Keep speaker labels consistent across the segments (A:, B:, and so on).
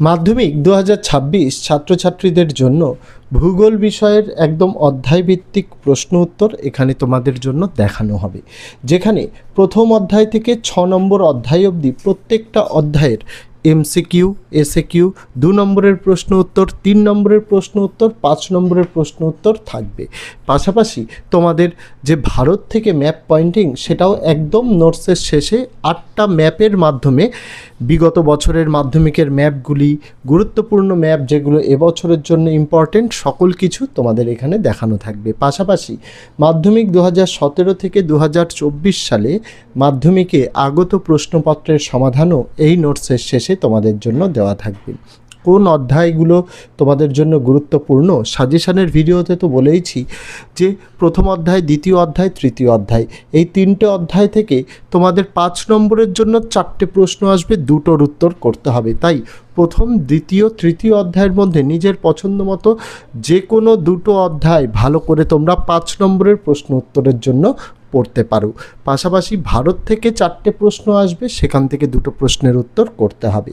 A: মাধ্যমিক দু ছাত্রছাত্রীদের জন্য ভূগোল বিষয়ের একদম অধ্যায়ভিত্তিক প্রশ্ন উত্তর এখানে তোমাদের জন্য দেখানো হবে। যেখানে প্রথম অধ্যায় থেকে ছ নম্বর অধ্যায় অবধি প্রত্যেকটা অধ্যায়ের এমসিকিউ, এসএকিউ, দু নম্বরের প্রশ্ন উত্তর, তিন নম্বরের প্রশ্ন উত্তর, পাঁচ নম্বরের প্রশ্ন উত্তর থাকবে। পাশাপাশি তোমাদের যে ভারত থেকে ম্যাপ পয়েন্টিং সেটাও একদম নোটসের শেষে আটটা ম্যাপের মাধ্যমে বিগত বছরের মাধ্যমিকের ম্যাপগুলি, গুরুত্বপূর্ণ ম্যাপ যেগুলো এবছরের জন্য ইম্পর্টেন্ট সকল কিছু তোমাদের এখানে দেখানো থাকবে। পাশাপাশি মাধ্যমিক দু সতেরো থেকে দু হাজার চব্বিশ সালে মাধ্যমিকে আগত প্রশ্নপত্রের সমাধানও এই নোটসের শেষে তোমাদের জন্য দেওয়া থাকবে। কোন অধ্যায়গুলো তোমাদের জন্য গুরুত্বপূর্ণ? সাজেশনের ভিডিওতে তো বলেইছি যে প্রথম অধ্যায়, দ্বিতীয় অধ্যায়, তৃতীয় অধ্যায়। এই তিনটে অধ্যায় থেকে তোমাদের পাঁচ নম্বরের জন্য চারটে প্রশ্ন আসবে, দুটোর উত্তর করতে হবে। তাই প্রথম, দ্বিতীয়, তৃতীয় অধ্যায়ের মধ্যে নিজের পছন্দ মতো যে কোনো দুটো অধ্যায় ভালো করে তোমরা পাঁচ নম্বরের প্রশ্ন উত্তরের জন্য পড়তে পারো। পাশাপাশি ভারত থেকে চারটে প্রশ্ন আসবে, সেখান থেকে দুটো প্রশ্নের উত্তর করতে হবে।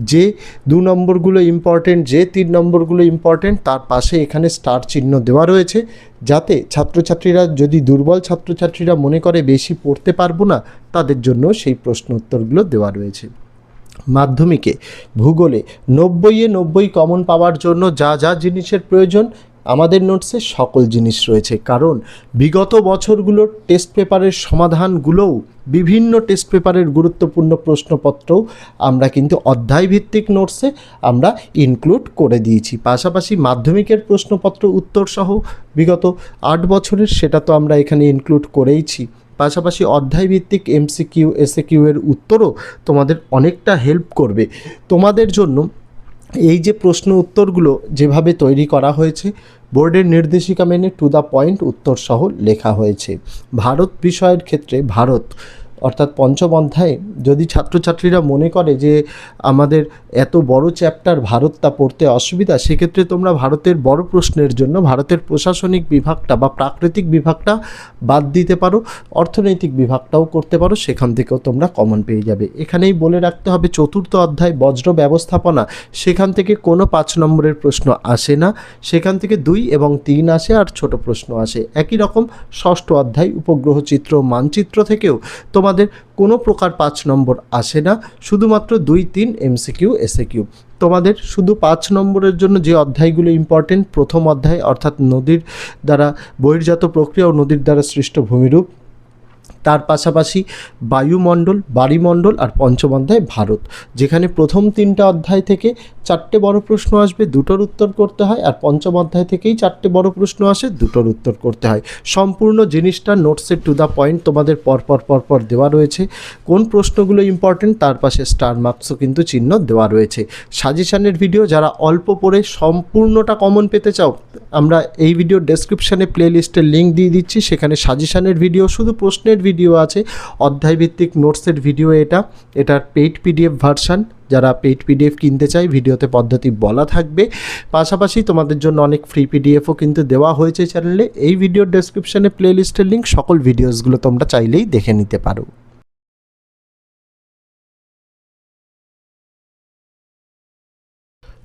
A: যে দু নম্বরগুলো ইম্পর্টেন্ট যে তিন নম্বরগুলো ইম্পর্টেন্ট তার পাশে এখানে স্টার চিহ্ন দেওয়া রয়েছে। যাতে ছাত্রছাত্রীরা, যদি দুর্বল ছাত্রছাত্রীরা মনে করে বেশি পড়তে পারব না, তাদের জন্য সেই প্রশ্ন উত্তরগুলো দেওয়া রয়েছে। মাধ্যমিকে, ভূগোলে নব্বইয়ে নব্বই কমন পাওয়ার জন্য যা যা জিনিসের প্রয়োজন আমাদের নোটসে সকল জিনিস রয়েছে, কারণ বিগত বছরগুলোর টেস্ট পেপারের সমাধানগুলোও বিভিন্ন টেস্ট পেপারের গুরুত্বপূর্ণ প্রশ্নপত্রও আমরা কিন্তু অধ্যায়ভিত্তিক নোটসে আমরা ইনক্লুড করে দিয়েছি। পাশাপাশি মাধ্যমিকের প্রশ্নপত্র উত্তর সহ বিগত আট বছরের সেটা তো আমরা এখানে ইনক্লুড করেইছি। পাশাপাশি অধ্যায়ভিত্তিক এমসিকিউ এসএকিউ এর উত্তরও তোমাদের অনেকটা হেল্প করবে। তোমাদের জন্য এই যে প্রশ্ন উত্তরগুলো যেভাবে তৈরি করা হয়েছে, বোর্ডের নির্দেশিকা মেনে টু দ্য পয়েন্ট উত্তরসহ লেখা হয়েছে। ভারত বিষয়ের ক্ষেত্রে ভারত অর্থাৎ পঞ্চম অধ্যায়ে যদি ছাত্রছাত্রীরা মনে করে যে আমাদের এত বড় চ্যাপ্টার ভারতটা পড়তে অসুবিধা, সেক্ষেত্রে তোমরা ভারতের বড় প্রশ্নের জন্য ভারতের প্রশাসনিক বিভাগটা বা প্রাকৃতিক বিভাগটা বাদ দিতে পারো, অর্থনৈতিক বিভাগটাও করতে পারো, সেখান থেকেও তোমরা কমন পেয়ে যাবে। এখানেই বলে রাখতে হবে, চতুর্থ অধ্যায় বজ্র ব্যবস্থাপনা, সেখান থেকে কোনো পাঁচ নম্বরের প্রশ্ন আসে না। সেখান থেকে দুই এবং তিন আসে আর ছোট প্রশ্ন আসে। একই রকম ষষ্ঠ অধ্যায়, উপগ্রহ চিত্র, মানচিত্র থেকেও তোমাদের কোনো প্রকার পাঁচ নম্বর আসে না, শুধুমাত্র দুই, তিন এমসিকিউ এসএকিউ তোমাদের শুধু পাঁচ নম্বরের জন্য যে অধ্যায়গুলো ইম্পর্টেন্ট প্রথম অধ্যায় অর্থাৎ নদীর দ্বারা বহির্জাত প্রক্রিয়া ও নদীর দ্বারা সৃষ্ট ভূমিরূপ তার পাশাপাশি বায়ুমণ্ডল, বাড়িমণ্ডল আর পঞ্চম অধ্যায় ভারত, যেখানে প্রথম তিনটা অধ্যায় থেকে চারটে বড় প্রশ্ন আসবে, দুটোর উত্তর করতে হয় আর পঞ্চম অধ্যায় থেকেই চারটে বড় প্রশ্ন আসে, দুটোর উত্তর করতে হয়। সম্পূর্ণ জিনিসটা নোটসের টু দ্য পয়েন্ট তোমাদের পরপর পরপর দেওয়া রয়েছে। কোন প্রশ্নগুলো ইম্পর্টেন্ট তার পাশে স্টার মার্কসও কিন্তু চিহ্ন দেওয়া রয়েছে। সাজেশানের ভিডিও যারা অল্প পড়ে সম্পূর্ণটা কমন পেতে চাও, আমরা এই ভিডিও ডেসক্রিপশানে প্লে লিস্টের লিঙ্ক দিয়ে দিচ্ছি। সেখানে সাজেশানের ভিডিও শুধু প্রশ্নের ভিডিও আছে, অধ্যায়ভিত্তিক নোটসের ভিডিও এটা। এটার পেইড পিডিএফ ভার্সান যারা পেইড পিডিএফ কিনতে চাই ভিডিওতে পদ্ধতি বলা থাকবে। পাশাপাশি তোমাদের জন্য অনেক ফ্রি পিডিএফও কিন্তু দেওয়া হয়েছে চ্যানেলে এই ভিডিওর ডেসক্রিপশানে প্লে লিস্টের লিঙ্ক সকল ভিডিওসগুলো তোমরা চাইলেই দেখে নিতে পারো।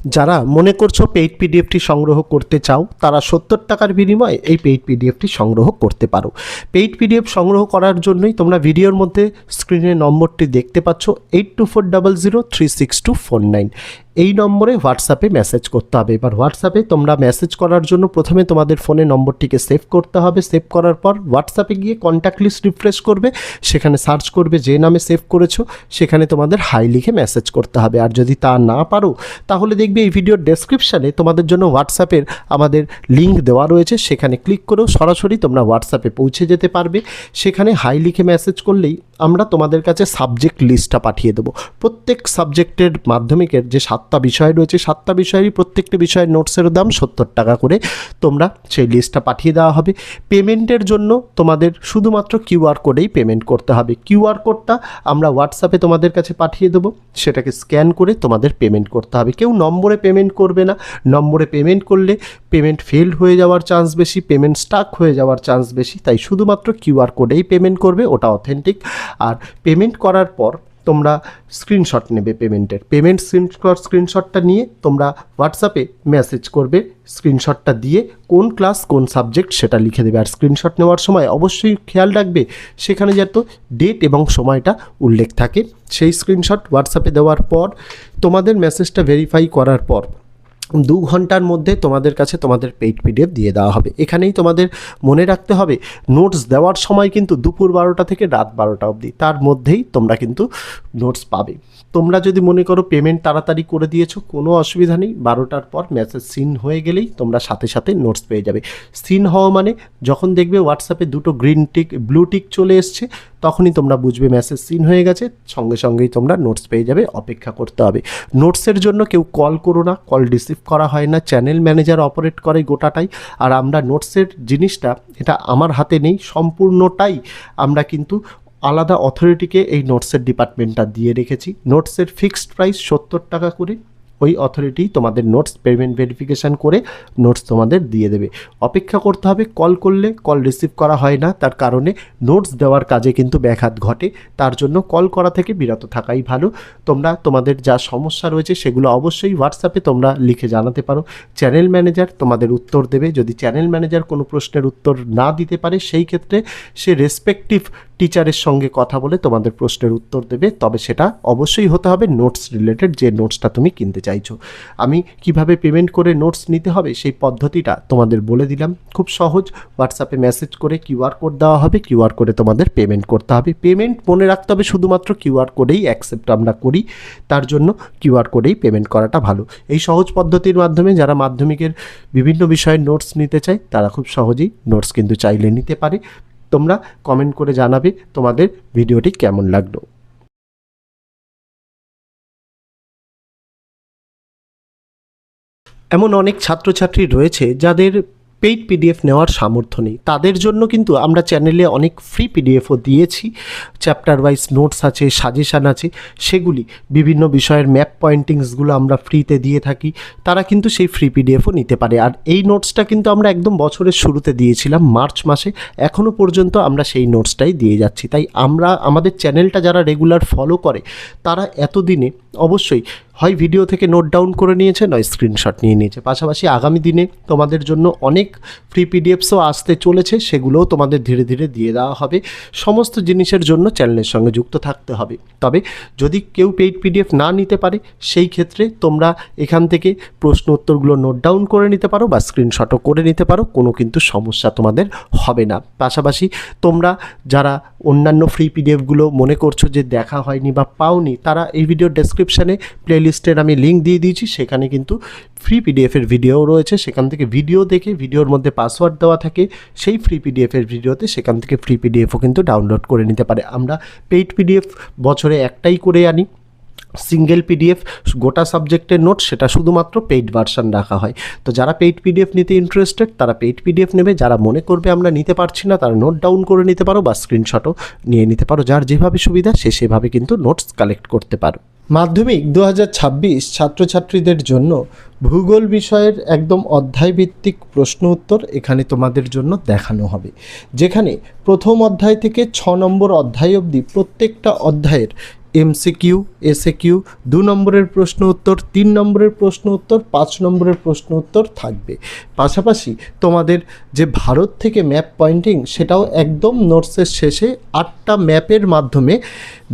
A: যারা মনে করছ পেইড পিডিএফটি সংগ্রহ করতে চাও, তারা সত্তর টাকার বিনিময়ে এই পেইড পিডিএফটি সংগ্রহ করতে পারো। পেইড পিডিএফ সংগ্রহ করার জন্যই তোমরা ভিডিওর মধ্যে স্ক্রিনে নম্বরটি দেখতে পাচ্ছ eight two four double zero three six two four nine এই নম্বরে হোয়াটসঅ্যাপে মেসেজ করতে হবে। এবার হোয়াটসঅ্যাপে তোমরা মেসেজ করার জন্য প্রথমে তোমাদের ফোনে নম্বরটিকে সেভ করতে হবে। সেভ করার পর হোয়াটসঅ্যাপে গিয়ে কন্ট্যাক্ট লিস্ট রিফ্রেশ করবে। সেখানে সার্চ করবে যে নামে সেভ করেছ। সেখানে তোমাদের হাই লিখে মেসেজ করতে হবে। আর যদি তা না পারো, তাহলে দেখবে এই ভিডিওর ডেসক্রিপশানে তোমাদের জন্য হোয়াটসঅ্যাপের আমাদের লিঙ্ক দেওয়া রয়েছে। সেখানে ক্লিক করেও সরাসরি তোমরা হোয়াটসঅ্যাপে পৌঁছে যেতে পারবে। সেখানে হাই লিখে মেসেজ করলেই আমরা তোমাদের কাছে সাবজেক্ট লিস্টটা পাঠিয়ে দেবো। প্রত্যেক সাবজেক্টের মাধ্যমিকের যে সাতটা বিষয় রয়েছে। সাতটা বিষয়েরই প্রত্যেকটি বিষয়ের নোটসের দাম সত্তর টাকা করে তোমরা সেই লিস্টটা পাঠিয়ে দেওয়া হবে। পেমেন্টের জন্য তোমাদের শুধুমাত্র কিউআর কোডেই পেমেন্ট করতে হবে। কিউআর কোডটা আমরা হোয়াটসঅ্যাপে তোমাদের কাছে পাঠিয়ে দেবো। সেটাকে স্ক্যান করে তোমাদের পেমেন্ট করতে হবে। কেউ নম্বরে পেমেন্ট করবে না। নম্বরে পেমেন্ট করলে পেমেন্ট ফেলড হয়ে যাওয়ার চান্স বেশি পেমেন্ট স্টাক হয়ে যাওয়ার চান্স বেশি। তাই শুধুমাত্র কিউআর কোডেই পেমেন্ট করবে, ওটা অথেন্টিক আর পেমেন্ট করার পর তোমরা স্ক্রিনশট নেবে পেমেন্টের পেমেন্ট স্ক্রিনশট স্ক্রিনশটটা নিয়ে তোমরা হোয়াটসঅ্যাপে মেসেজ করবে স্ক্রিনশটটা দিয়ে কোন ক্লাস কোন সাবজেক্ট সেটা লিখে দেবে। আর স্ক্রিনশট নেওয়ার সময় অবশ্যই খেয়াল রাখবে, সেখানে যাতে ডেট এবং সময়টা উল্লেখ থাকে। সেই স্ক্রিনশট হোয়াটসঅ্যাপে দেওয়ার পর, তোমাদের মেসেজটা ভেরিফাই করার পর দু ঘণ্টার মধ্যে তোমাদের কাছে তোমাদের পেইড পিডিএফ দিয়ে দেওয়া হবে। এখানেই তোমাদের মনে রাখতে হবে নোটস দেওয়ার সময় কিন্তু দুপুর বারোটা থেকে রাত বারোটা অবধি, তার মধ্যেই তোমরা কিন্তু নোটস পাবে। তোমরা যদি মনে করো পেমেন্ট তাড়াতাড়ি করে দিয়েছ, কোনো অসুবিধা নেই। বারোটার পর মেসেজ সিন হয়ে গেলেই তোমরা সাথে সাথে নোটস পেয়ে যাবে। সিন হওয়া মানে যখন দেখবে হোয়াটসঅ্যাপে দুটো গ্রিন টিক ব্লু টিক চলে এসছে, তখনই তোমরা বুঝবে মেসেজ সিন হয়ে গেছে। সঙ্গে সঙ্গেই তোমরা নোটস পেয়ে যাবে, অপেক্ষা করতে হবে। নোটসের জন্য কেউ কল করো না কল রিসিভ করা হয় না। চ্যানেল ম্যানেজার অপারেট করে গোটাটাই। আর আমরা নোটসের জিনিসটা, এটা আমার হাতে নেই, সম্পূর্ণটাই আমরা কিন্তু আলাদা অথরিটিকে এই নোটসের ডিপার্টমেন্টটা দিয়ে রেখেছি। নোটসের ফিক্সড প্রাইস সত্তর টাকা করে। ওই অথরিটি তোমাদের নোটস পেমেন্ট ভেরিফিকেশান করে নোটস তোমাদের দিয়ে দেবে। অপেক্ষা করতে হবে, কল করলে কল রিসিভ করা হয় না। তার কারণে নোটস দেওয়ার কাজে কিন্তু ব্যাঘাত ঘটে। তার জন্য কল করা থেকে বিরত থাকাই ভালো। তোমরা, তোমাদের যা সমস্যা রয়েছে সেগুলো অবশ্যই হোয়াটসঅ্যাপে তোমরা লিখে জানাতে পারো। চ্যানেল ম্যানেজার তোমাদের উত্তর দেবে। যদি চ্যানেল ম্যানেজার কোনো প্রশ্নের উত্তর না দিতে পারে, সেই ক্ষেত্রে সে রেসপেক্টিভ টিচারের সঙ্গে কথা বলে তোমাদের প্রশ্নের উত্তর দেবে, তবে সেটা অবশ্যই হতে হবে নোটস রিলেটেড যে নোটসটা তুমি কিনতে চাইছো। আমি কীভাবে পেমেন্ট করে নোটস নিতে হবে সেই পদ্ধতিটা তোমাদের বলে দিলাম। খুব সহজ হোয়াটসঅ্যাপে মেসেজ করে কিউআর কোড দেওয়া হবে কিউআর কোডে তোমাদের পেমেন্ট করতে হবে। পেমেন্ট মনে রাখতে হবে শুধুমাত্র কিউআর কোডেই অ্যাকসেপ্ট আমরা করি, তার জন্য কিউআর কোডেই পেমেন্ট করাটা ভালো। এই সহজ পদ্ধতির মাধ্যমে যারা মাধ্যমিকের বিভিন্ন বিষয়ে নোটস নিতে চায়, তারা খুব সহজেই নোটস কিন্তু চাইলে নিতে পারে। তোমরা কমেন্ট করে জানাবে তোমাদের ভিডিওটি কেমন লাগল। এমন অনেক ছাত্রছাত্রী রয়েছে যাদের পেইড পিডিএফ নেওয়ার সামর্থ্য নেই। তাদের জন্য কিন্তু আমরা চ্যানেলে অনেক ফ্রি পিডিএফও দিয়েছি। চ্যাপ্টার ওয়াইজ নোটস আছে সাজেশান আছে, সেগুলি বিভিন্ন বিষয়ের ম্যাপ পয়েন্টিংসগুলো আমরা ফ্রিতে দিয়ে থাকি। তারা কিন্তু সেই ফ্রি পিডিএফও নিতে পারে। আর এই নোটসটা কিন্তু আমরা একদম বছরের শুরুতে দিয়েছিলাম, মার্চ মাসে। এখনও পর্যন্ত আমরা সেই নোটসটাই দিয়ে যাচ্ছি। তাই আমরা আমাদের চ্যানেলটা যারা রেগুলার ফলো করে, তারা এতদিনে অবশ্যই হয় ভিডিও থেকে নোট ডাউন করে নিয়েছে, নয় স্ক্রিনশট নিয়ে নিয়েছে। পাশাপাশি আগামী দিনে তোমাদের জন্য অনেক ফ্রি পিডিএফসও আসতে চলেছে, সেগুলোও তোমাদের ধীরে ধীরে দিয়ে দেওয়া হবে। সমস্ত জিনিসের জন্য চ্যানেলের সঙ্গে যুক্ত থাকতে হবে। তবে যদি কেউ পেইড পিডিএফ না নিতে পারে, সেই ক্ষেত্রে তোমরা এখান থেকে প্রশ্ন উত্তরগুলো নোট ডাউন করে নিতে পারো বা স্ক্রিনশটও করে নিতে পারো, কোনো কিন্তু সমস্যা তোমাদের হবে না। পাশাপাশি তোমরা যারা অন্যান্য ফ্রি পিডিএফগুলো মনে করছ যে দেখা হয়নি বা পাওনি, তারা এই ভিডিও ডেসক্রিপশানে প্লেলিস্টের আমি লিঙ্ক দিয়ে দিয়েছি, সেখানে কিন্তু ফ্রি পিডিএফের ভিডিও রয়েছে। সেখান থেকে ভিডিও দেখে ভিডিওর মধ্যে পাসওয়ার্ড দেওয়া থাকে, সেই ফ্রি পিডিএফের ভিডিওতে সেখান থেকে ফ্রি পিডিএফও কিন্তু ডাউনলোড করে নিতে পারে। আমরা পেইড পিডিএফ বছরে একটাই করে আনি। সিঙ্গেল পিডিএফ গোটা সাবজেক্টের নোট সেটা শুধুমাত্র পেইড ভার্সান রাখা হয়। তো যারা পেইড পিডিএফ নিতে ইন্টারেস্টেড তারা পেইড পিডিএফ নেবে। যারা মনে করবে আমরা নিতে পারছি না, তারা নোট ডাউন করে নিতে পারো বা স্ক্রিনশটও নিয়ে নিতে পারো। যার যেভাবে সুবিধা, সে সেভাবে কিন্তু নোটস কালেক্ট করতে পারো। মাধ্যমিক দু হাজার ছাব্বিশ ছাত্রছাত্রীদের জন্য ভূগোল বিষয়ের একদম অধ্যায়ভিত্তিক প্রশ্ন উত্তর এখানে তোমাদের জন্য দেখানো হবে। যেখানে প্রথম অধ্যায় থেকে ছ নম্বর অধ্যায় অবধি প্রত্যেকটা অধ্যায়ের এমসিকিউ এসএ কিউ দু নম্বরের প্রশ্ন উত্তর, তিন নম্বরের প্রশ্ন উত্তর, পাঁচ নম্বরের প্রশ্ন উত্তর থাকবে। পাশাপাশি তোমাদের যে ভারত থেকে ম্যাপ পয়েন্টিং, সেটাও একদম নোটসের শেষে আটটা ম্যাপের মাধ্যমে,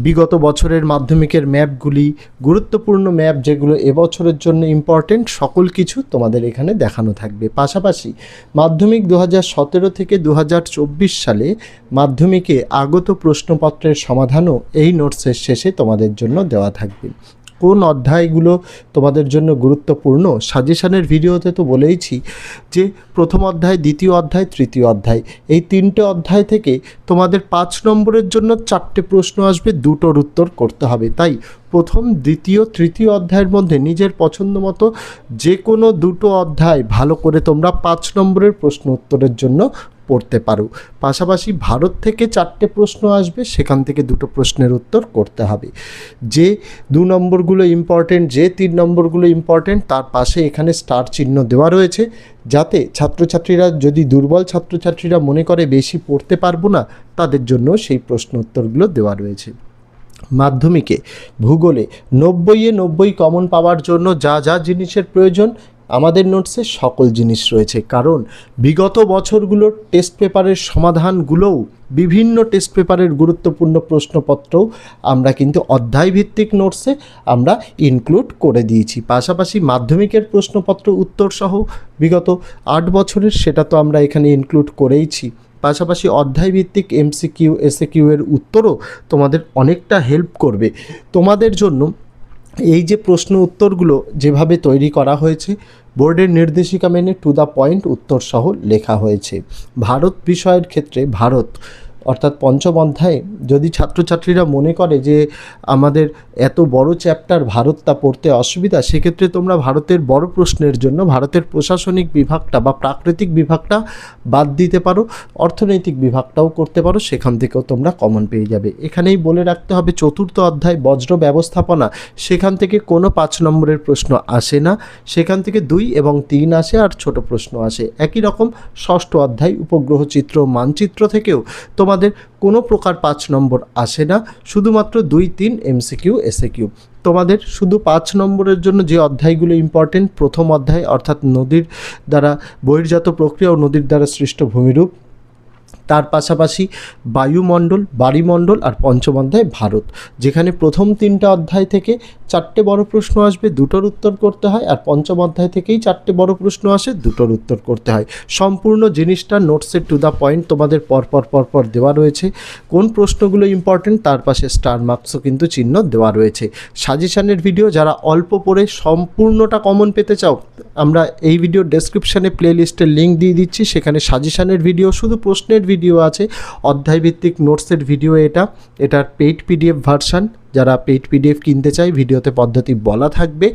A: বিগত বছরের মাধ্যমিকের ম্যাপগুলি, গুরুত্বপূর্ণ ম্যাপ যেগুলো এবছরের জন্য ইম্পর্টেন্ট সকল কিছু তোমাদের এখানে দেখানো থাকবে। পাশাপাশি মাধ্যমিক দু সতেরো থেকে দু হাজার চব্বিশ সালে মাধ্যমিকে আগত প্রশ্নপত্রের সমাধানও এই নোটসের শেষে তোমাদের জন্য দেওয়া থাকবে। কোন অধ্যায়গুলো তোমাদের জন্য গুরুত্বপূর্ণ? সাজেশানের ভিডিওতে তো বলেইছি যে, প্রথম অধ্যায়, দ্বিতীয় অধ্যায়, তৃতীয় অধ্যায়। এই তিনটে অধ্যায় থেকে তোমাদের পাঁচ নম্বরের জন্য চারটে প্রশ্ন আসবে, দুটোর উত্তর করতে হবে। তাই প্রথম, দ্বিতীয়, তৃতীয় অধ্যায়ের মধ্যে নিজের পছন্দ মতো যে কোনো দুটো অধ্যায় ভালো করে তোমরা পাঁচ নম্বরের প্রশ্ন উত্তরের জন্য পড়তে পারো। পাশাপাশি ভারত থেকে চারটে প্রশ্ন আসবে, সেখান থেকে দুটো প্রশ্নের উত্তর করতে হবে। যে দু নম্বরগুলো ইম্পর্টেন্ট যে তিন নম্বরগুলো ইম্পর্টেন্ট তার পাশে এখানে স্টার চিহ্ন দেওয়া রয়েছে। যাতে ছাত্রছাত্রীরা, যদি দুর্বল ছাত্রছাত্রীরা মনে করে বেশি পড়তে পারব না, তাদের জন্য সেই প্রশ্ন উত্তরগুলো দেওয়া রয়েছে। মাধ্যমিকে, ভূগোলে নব্বইয়ে নব্বই কমন পাওয়ার জন্য যা যা জিনিসের প্রয়োজন আমাদের নোটসে সকল জিনিস রয়েছে, কারণ বিগত বছরগুলোর টেস্ট পেপারের সমাধানগুলোও বিভিন্ন টেস্ট পেপারের গুরুত্বপূর্ণ প্রশ্নপত্রও আমরা কিন্তু অধ্যায়ভিত্তিক নোটসে আমরা ইনক্লুড করে দিয়েছি। পাশাপাশি মাধ্যমিকের প্রশ্নপত্র উত্তরসহ বিগত আট বছরের সেটা তো আমরা এখানে ইনক্লুড করেইছি। পাশাপাশি অধ্যায়ভিত্তিক এমসিকিউ এসএকিউ এর উত্তরও তোমাদের অনেকটা হেল্প করবে। তোমাদের জন্য এই যে প্রশ্ন উত্তরগুলো যেভাবে তৈরি করা হয়েছে, বোর্ডের নির্দেশিকা মেনে টু দ্য পয়েন্ট উত্তরসহ লেখা হয়েছে। ভারত বিষয়ের ক্ষেত্রে ভারত অর্থাৎ পঞ্চম অধ্যায়ে যদি ছাত্রছাত্রীরা মনে করে যে আমাদের এত বড় চ্যাপ্টার ভারতটা পড়তে অসুবিধা, সেক্ষেত্রে তোমরা ভারতের বড় প্রশ্নের জন্য ভারতের প্রশাসনিক বিভাগটা বা প্রাকৃতিক বিভাগটা বাদ দিতে পারো, অর্থনৈতিক বিভাগটাও করতে পারো, সেখান থেকেও তোমরা কমন পেয়ে যাবে। এখানেই বলে রাখতে হবে, চতুর্থ অধ্যায় বজ্র ব্যবস্থাপনা, সেখান থেকে কোনো পাঁচ নম্বরের প্রশ্ন আসে না। সেখান থেকে দুই এবং তিন আসে আর ছোট প্রশ্ন আসে। একই রকম ষষ্ঠ অধ্যায়, উপগ্রহ চিত্র, মানচিত্র থেকেও তোমাদের কোনো প্রকার পাঁচ নম্বর আসে না, শুধুমাত্র দুই, তিন এমসিকিউ এসএকিউ তোমাদের শুধু পাঁচ নম্বরের জন্য যে অধ্যায়গুলো ইম্পর্টেন্ট প্রথম অধ্যায় অর্থাৎ নদীর দ্বারা বহির্জাত প্রক্রিয়া ও নদীর দ্বারা সৃষ্ট ভূমিরূপ তার পাশাপাশি বায়ুমণ্ডল বাড়িমণ্ডল আর পঞ্চম অধ্যায় ভারত। যেখানে প্রথম তিনটা অধ্যায় থেকে চারটে বড় প্রশ্ন আসবে, দুটোর উত্তর করতে হয় আর পঞ্চম অধ্যায় থেকেই চারটে বড় প্রশ্ন আসে, দুটোর উত্তর করতে হয়। সম্পূর্ণ জিনিসটা নোটসের টু দ্য পয়েন্ট তোমাদের পরপর পরপর দেওয়া রয়েছে। কোন প্রশ্নগুলো ইম্পর্টেন্ট তার পাশে স্টার মার্কসও কিন্তু চিহ্ন দেওয়া রয়েছে। সাজেশানের ভিডিও যারা অল্প পড়ে সম্পূর্ণটা কমন পেতে চাও, আমরা এই ভিডিও ডেসক্রিপশানে প্লে লিস্টের লিঙ্ক দিয়ে দিচ্ছি। সেখানে সাজেশানের ভিডিও শুধু প্রশ্নের ভিডিও আছে, অধ্যায়ভিত্তিক নোটসের ভিডিও এটা, এটার পেইড পিডিএফ ভার্সান যারা পেইড পিডিএফ কিনতে চায়, ভিডিওতে পদ্ধতি বলা থাকবে।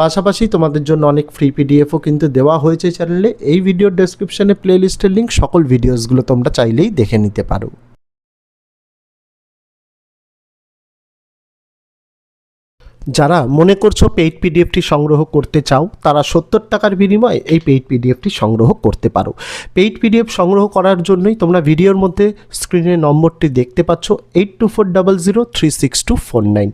A: পাশাপাশি তোমাদের জন্য অনেক ফ্রি পিডিএফও কিন্তু দেওয়া হয়েছে চ্যানেলে এই ভিডিওর ডেসক্রিপশানে প্লে লিস্টের লিঙ্ক সকল ভিডিওসগুলো তোমরা চাইলেই দেখে নিতে পারো। যারা মনে করছ পেইড পিডিএফটি সংগ্রহ করতে চাও, তারা সত্তর টাকার বিনিময়ে এই পেইড পিডিএফটি সংগ্রহ করতে পারো। পেইড পিডিএফ সংগ্রহ করার জন্যই তোমরা ভিডিওর মধ্যে স্ক্রিনের নম্বরটি দেখতে পাচ্ছ eight two four double zero three six two four nine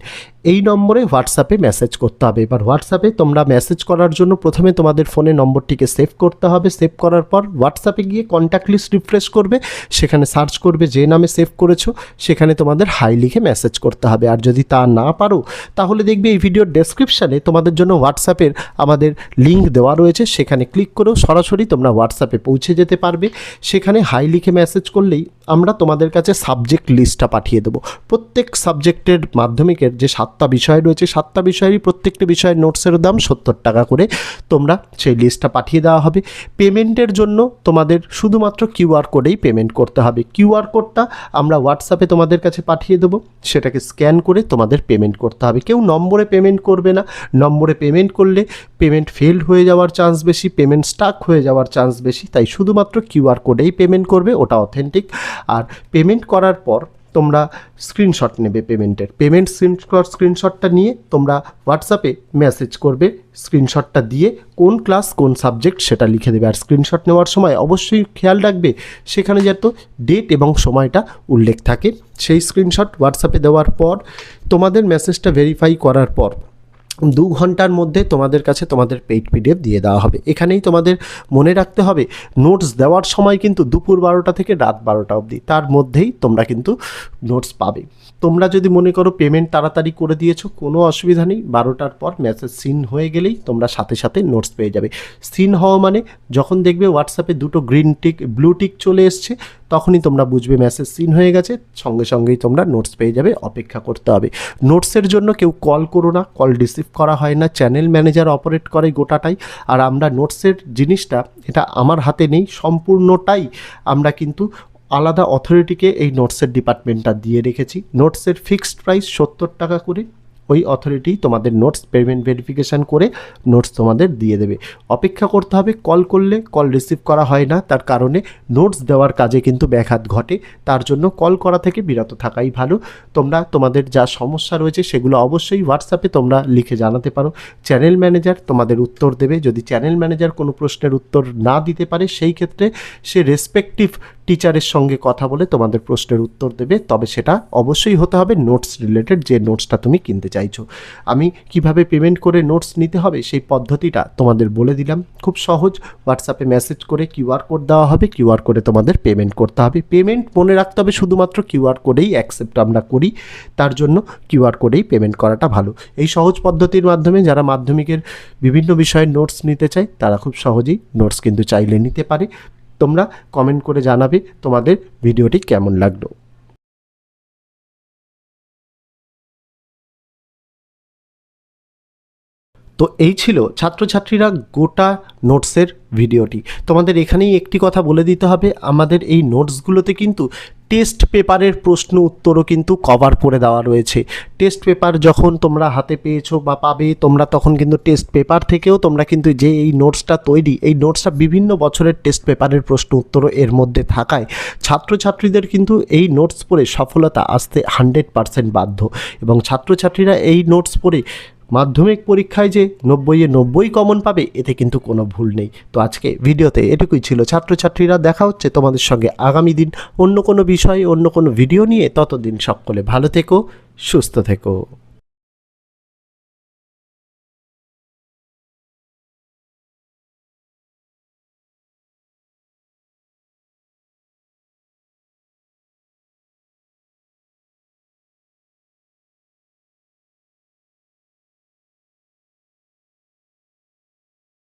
A: এই নম্বরে হোয়াটসঅ্যাপে মেসেজ করতে হবে। এবার হোয়াটসঅ্যাপে তোমরা মেসেজ করার জন্য প্রথমে তোমাদের ফোনে নম্বরটিকে সেভ করতে হবে। সেভ করার পর হোয়াটসঅ্যাপে গিয়ে কন্ট্যাক্ট লিস্ট রিফ্রেশ করবে। সেখানে সার্চ করবে যে নামে সেভ করেছ। সেখানে তোমাদের হাই লিখে মেসেজ করতে হবে। আর যদি তা না পারো, তাহলে দেখবে এই ভিডিওর ডেসক্রিপশানে তোমাদের জন্য হোয়াটসঅ্যাপের আমাদের লিঙ্ক দেওয়া রয়েছে। সেখানে ক্লিক করেও সরাসরি তোমরা হোয়াটসঅ্যাপে পৌঁছে যেতে পারবে। সেখানে হাই লিখে মেসেজ করলেই আমরা তোমাদের কাছে সাবজেক্ট লিস্টটা পাঠিয়ে দেবো। প্রত্যেক সাবজেক্টের মাধ্যমিকের যে সাতটা বিষয় রয়েছে। সাতটা বিষয়েরই প্রত্যেকটা বিষয়ের নোটসের দাম সত্তর টাকা করে তোমরা সেই লিস্টটা পাঠিয়ে দেওয়া হবে। পেমেন্টের জন্য তোমাদের শুধুমাত্র কিউআর কোডেই পেমেন্ট করতে হবে। কিউআর কোডটা আমরা হোয়াটসঅ্যাপে তোমাদের কাছে পাঠিয়ে দেবো। সেটাকে স্ক্যান করে তোমাদের পেমেন্ট করতে হবে। কেউ নম্বরে পেমেন্ট করবে না। নম্বরে পেমেন্ট করলে পেমেন্ট ফেলড হয়ে যাওয়ার চান্স বেশি, পেমেন্ট স্টাক হয়ে যাওয়ার চান্স বেশি। তাই শুধুমাত্র কিউআর কোডেই পেমেন্ট করবে, ওটা অথেন্টিক। আর পেমেন্ট করার পর তোমরা স্ক্রিনশট নেবে পেমেন্টের পেমেন্ট স্ক্রিনশট স্ক্রিনশটটা নিয়ে তোমরা হোয়াটসঅ্যাপে মেসেজ করবে স্ক্রিনশটটা দিয়ে কোন ক্লাস কোন সাবজেক্ট সেটা লিখে দেবে। আর স্ক্রিনশট নেওয়ার সময় অবশ্যই খেয়াল রাখবে, সেখানে যেত ডেট এবং সময়টা উল্লেখ থাকে। সেই স্ক্রিনশট হোয়াটসঅ্যাপে দেওয়ার পর, তোমাদের মেসেজটা ভেরিফাই করার পর দু ঘণ্টার মধ্যে তোমাদের কাছে তোমাদের পেইড পিডিএফ দিয়ে দেওয়া হবে। এখানেই তোমাদের মনে রাখতে হবে নোটস দেওয়ার সময় কিন্তু দুপুর বারোটা থেকে রাত বারোটা অবধি, তার মধ্যেই তোমরা কিন্তু নোটস পাবে। তোমরা যদি মনে করো পেমেন্ট তাড়াতাড়ি করে দিয়েছ, কোনো অসুবিধা নেই। বারোটার পর মেসেজ সিন হয়ে গেলেই তোমরা সাথে সাথে নোটস পেয়ে যাবে। সিন হওয়া মানে যখন দেখবে হোয়াটসঅ্যাপে দুটো গ্রিন টিক ব্লু টিক চলে এসছে, তখনই তোমরা বুঝবে মেসেজ সিন হয়ে গেছে। সঙ্গে সঙ্গেই তোমরা নোটস পেয়ে যাবে, অপেক্ষা করতে হবে। নোটসের জন্য কেউ কল করো না কল রিসিভ করা হয় না। চ্যানেল ম্যানেজার অপারেট করে গোটাটাই। আর আমরা নোটসের জিনিসটা, এটা আমার হাতে নেই, সম্পূর্ণটাই আমরা কিন্তু আলাদা অথরিটিকে এই নোটসের ডিপার্টমেন্টটা দিয়ে রেখেছি। নোটসের ফিক্সড প্রাইস সত্তর টাকা করে। ওই অথরিটি তোমাদের নোটস পেমেন্ট ভেরিফিকেশান করে নোটস তোমাদের দিয়ে দেবে। অপেক্ষা করতে হবে, কল করলে কল রিসিভ করা হয় না। তার কারণে নোটস দেওয়ার কাজে কিন্তু ব্যাঘাত ঘটে। তার জন্য কল করা থেকে বিরত থাকাই ভালো। তোমরা, তোমাদের যা সমস্যা রয়েছে সেগুলো অবশ্যই হোয়াটসঅ্যাপে তোমরা লিখে জানাতে পারো। চ্যানেল ম্যানেজার তোমাদের উত্তর দেবে। যদি চ্যানেল ম্যানেজার কোনো প্রশ্নের উত্তর না দিতে পারে, সেই ক্ষেত্রে সে রেসপেক্টিভ টিচারের সঙ্গে কথা বলে তোমাদের প্রশ্নের উত্তর দেবে, তবে সেটা অবশ্যই হতে হবে নোটস রিলেটেড যে নোটসটা তুমি কিনতে চাইছো। আমি কীভাবে পেমেন্ট করে নোটস নিতে হবে সেই পদ্ধতিটা তোমাদের বলে দিলাম। খুব সহজ হোয়াটসঅ্যাপে মেসেজ করে কিউআর কোড দেওয়া হবে কিউআর কোডে তোমাদের পেমেন্ট করতে হবে। পেমেন্ট মনে রাখতে হবে শুধুমাত্র কিউআর কোডেই অ্যাকসেপ্ট আমরা করি, তার জন্য কিউআর কোডেই পেমেন্ট করাটা ভালো। এই সহজ পদ্ধতির মাধ্যমে যারা মাধ্যমিকের বিভিন্ন বিষয়ে নোটস নিতে চায়, তারা খুব সহজেই নোটস কিন্তু চাইলে নিতে পারে। তোমরা কমেন্ট করে জানাবে তোমাদের ভিডিওটি কেমন লাগল। তো এই ছিল ছাত্রছাত্রীরা গোটা নোটসের ভিডিওটি। তোমাদের এখানেই একটি কথা বলে দিতে হবে, আমাদের এই নোটসগুলোতে কিন্তু টেস্ট পেপারের প্রশ্ন উত্তরও কিন্তু কভার করে দেওয়া রয়েছে। টেস্ট পেপার যখন তোমরা হাতে পেয়েছ বা পাবে, তোমরা তখন কিন্তু টেস্ট পেপার থেকেও তোমরা কিন্তু যে এই নোটসটা তৈরি, এই নোটসটা বিভিন্ন বছরের টেস্ট পেপারের প্রশ্ন উত্তরও এর মধ্যে থাকায় ছাত্রছাত্রীদের কিন্তু এই নোটস পড়ে সফলতা আসতে হান্ড্রেড পারসেন্ট বাধ্য। এবং ছাত্রছাত্রীরা এই নোটস পড়ে মাধ্যমিক পরীক্ষায় যে নব্বইয়ে নব্বই কমন পাবে, এতে কিন্তু কোনো ভুল নেই। তো আজকে ভিডিওতে এটুকুই ছিল। ছাত্রছাত্রীরা দেখা হচ্ছে তোমাদের সঙ্গে আগামী দিন অন্য কোনো বিষয়ে, অন্য কোনো ভিডিও নিয়ে। ততদিন সকলে ভালো থেকো, সুস্থ থেকো।